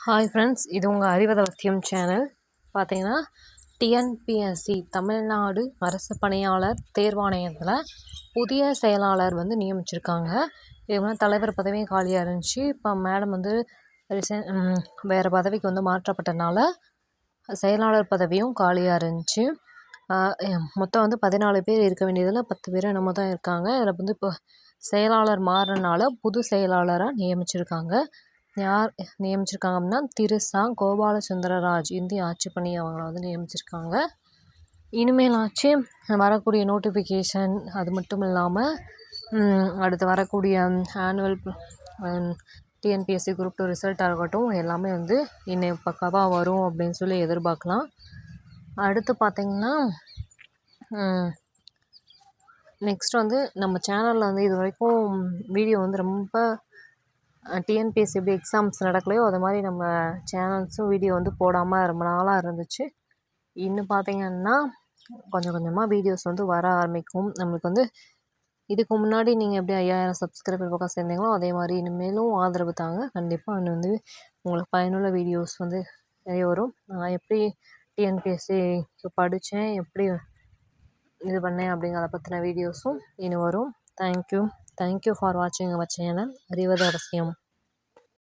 Hi friends இது உங்கள் அறிவதவசியம் சேனல் பார்த்தீங்கன்னா டிஎன்பிஎஸ்சி தமிழ்நாடு அரசு பணியாளர் தேர்வாணையத்தில் புதிய செயலாளர் வந்து நியமிச்சிருக்காங்க. இது வந்து தலைவர் பதவியும் காலியாக இருந்துச்சு. இப்போ மேடம் வந்து ரிசைன் வேறு பதவிக்கு வந்து மாற்றப்பட்டனால செயலாளர் பதவியும் காலியாக இருந்துச்சு. மொத்தம் வந்து பதினாலு பேர் இருக்க வேண்டியதில் பத்து பேர் என்னமோ தான் இருக்காங்க. இதில் வந்து இப்போ செயலாளர் மாறுறனால புது செயலாளராக நியமிச்சிருக்காங்க. யார் நியமிச்சிருக்காங்க அப்படின்னா திரு கோபால சுந்தரராஜ் இந்திய ஆட்சி பணி அவங்கள வந்து நியமிச்சிருக்காங்க. இனிமேலாச்சு வரக்கூடிய நோட்டிஃபிகேஷன் அது மட்டும் இல்லாமல் அடுத்து வரக்கூடிய ஆனுவல் டிஎன்பிஎஸ்சி குரூப் டூ ரிசல்ட்டாக இருக்கட்டும் எல்லாமே வந்து இன்னும் பக்காவாக வரும் அப்படின்னு சொல்லி எதிர்பார்க்கலாம். அடுத்து பார்த்திங்கன்னா நெக்ஸ்ட் வந்து நம்ம சேனலில் வந்து இது வரைக்கும் வீடியோ வந்து ரொம்ப டிஎன்பிஎஸ்சி எப்படி எக்ஸாம்ஸ் நடக்கலையோ அது மாதிரி நம்ம சேனல்ஸும் வீடியோ வந்து போடாமல் ரொம்ப நாளாக இருந்துச்சு. இன்னும் பார்த்திங்கன்னா கொஞ்சம் கொஞ்சமாக வீடியோஸ் வந்து வர ஆரம்பிக்கும். நம்மளுக்கு வந்து இதுக்கு முன்னாடி நீங்கள் எப்படி ஐயாயிரம் சப்ஸ்கிரைபர் பக்கம் சேர்ந்தீங்களோ அதே மாதிரி இனிமேலும் ஆதரவு தாங்க. கண்டிப்பாக இன்னும் வந்து உங்களுக்கு பயனுள்ள வீடியோஸ் வந்து நிறைய வரும். நான் எப்படி டிஎன்பிஎஸ்சி படித்தேன் எப்படி இது பண்ணேன் அப்படிங்கிறத பற்றின வீடியோஸும் இனி வரும். Thank you. Thank you for watching our channel. അറിവത് അവസ്യം